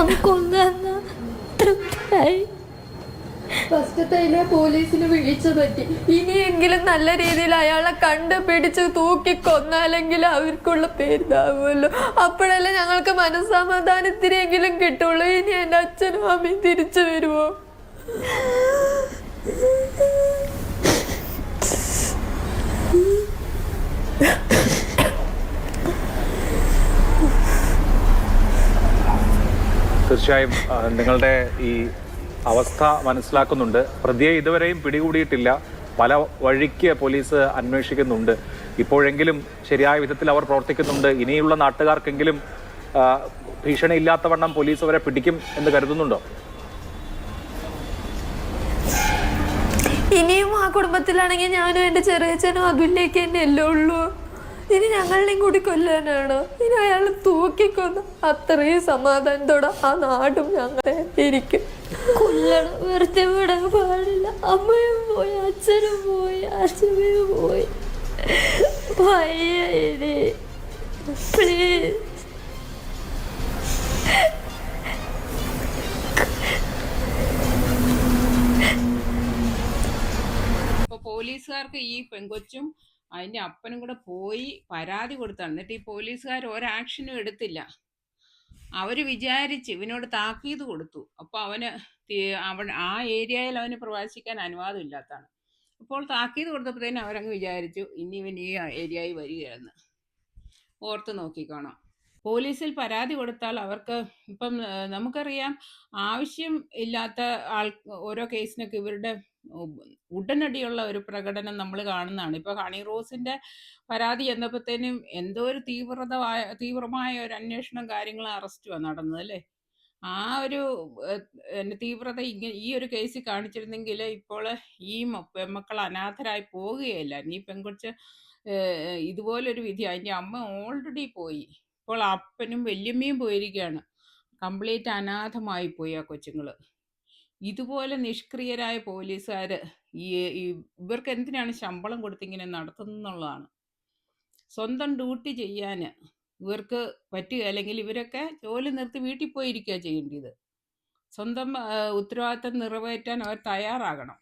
ഒന്ന് കൊന്ന തൃപ്തിയായി ഫസ്റ്റത്തെ പോലീസിന് വീഴ്ച പറ്റി. ഇനിയെങ്കിലും നല്ല രീതിയിൽ അയാളെ കണ്ടുപിടിച്ച് തൂക്കി കൊന്നാലെങ്കിൽ അവർക്കുള്ള പേരിതാവുമല്ലോ. അപ്പോഴല്ലേ ഞങ്ങൾക്ക് മനസ്സമാധാനത്തിനെങ്കിലും കിട്ടുള്ളൂ. ഇനി എന്റെ അച്ഛനും അമ്മയും തിരിച്ചു വരുമോ? തീർച്ചയായും നിങ്ങളുടെ ഈ അവസ്ഥ മനസ്സിലാക്കുന്നുണ്ട്. പ്രതിയെ ഇതുവരെയും പിടികൂടിയിട്ടില്ല. പല വഴിക്ക് പോലീസ് അന്വേഷിക്കുന്നുണ്ട്. ഇപ്പോഴെങ്കിലും ശരിയായ വിധത്തിൽ അവർ പ്രവർത്തിക്കുന്നുണ്ട്. ഇനിയുള്ള നാട്ടുകാർക്കെങ്കിലും ഭീഷണി ഇല്ലാത്തവണ്ണം പോലീസ് അവരെ പിടിക്കും എന്ന് കരുതുന്നുണ്ടോ? ഇനിയും ആ കുടുംബത്തിലാണെങ്കിൽ ഞാനും എന്റെ ചെറിയച്ഛനും അതുല്ലേക്ക് തന്നെ അല്ലേ ഉള്ളൂ. ഇനി ഞങ്ങളുടെയും കൂടി കൊല്ലാനാണോ? ഇനി അയാൾ തൂക്കിക്കൊന്ന് അത്രയും സമാധാനത്തോടെ ആ നാടും ഞങ്ങളെ ഇരിക്കും. കൊല്ലണം. വെറുതെ വിടാൻ പാടില്ല. അമ്മയും പോയി അച്ഛനും പോയി അച്ഛനും പോയി. ഇനി പ്ലീസ് പോലീസുകാർക്ക് ഈ പെങ്കൊച്ചും അതിന്റെ അപ്പനും കൂടെ പോയി പരാതി കൊടുത്താണ്. എന്നിട്ട് ഈ പോലീസുകാർ ഒരാക്ഷനും എടുത്തില്ല. അവർ വിചാരിച്ച് ഇവനോട് താക്കീത് കൊടുത്തു. അപ്പോൾ അവന് അവൻ ആ ഏരിയയിൽ അവന് പ്രവാസിക്കാൻ അനുവാദം ഇല്ലാത്തതാണ്. അപ്പോൾ താക്കീത് കൊടുത്തപ്പോഴത്തേനും അവരങ്ങ് വിചാരിച്ചു ഇനി ഇവൻ ഈ ഏരിയയിൽ വരികയെന്ന് ഓർത്ത് നോക്കിക്കോണം. പോലീസിൽ പരാതി കൊടുത്താൽ അവർക്ക് ഇപ്പം നമുക്കറിയാം ആവശ്യം ഇല്ലാത്ത ആൾ ഓരോ കേസിനൊക്കെ ഇവരുടെ ഉടനടിയുള്ള ഒരു പ്രകടനം നമ്മൾ കാണുന്നതാണ്. ഇപ്പോൾ ഹണി റോസിന്റെ പരാതി എന്നപ്പോഴത്തേനും എന്തോ ഒരു തീവ്രത തീവ്രമായ ഒരു അന്വേഷണം കാര്യങ്ങൾ അറസ്റ്റുമാണ് നടന്നത് അല്ലേ? ആ ഒരു തീവ്രത ഈ ഒരു കേസിൽ കാണിച്ചിരുന്നെങ്കിൽ ഇപ്പോൾ ഈ പെൺമക്കൾ അനാഥരായി പോവുകയില്ല. ഈ പെൺകൊച്ച് ഇതുപോലൊരു വിധി അതിന്റെ അമ്മ ഓൾറെഡി പോയി. ഇപ്പോൾ അപ്പനും വല്യമ്മയും പോയിരിക്കുകയാണ്. കംപ്ലീറ്റ് അനാഥമായി പോയി ആ കൊച്ചുങ്ങൾ ഇതുപോലെ നിഷ്ക്രിയരായ പോലീസുകാർ ഈ ഇവർക്ക് എന്തിനാണ് ശമ്പളം കൊടുത്തിങ്ങനെ നടത്തുന്നുള്ളതാണ് സ്വന്തം ഡ്യൂട്ടി ചെയ്യാൻ ഇവർക്ക് പറ്റുക അല്ലെങ്കിൽ ഇവരൊക്കെ ജോലി നിർത്തി വീട്ടിൽ പോയിരിക്കുക ചെയ്യേണ്ടത്. സ്വന്തം ഉത്തരവാദിത്തം നിറവേറ്റാൻ അവർ തയ്യാറാകണം.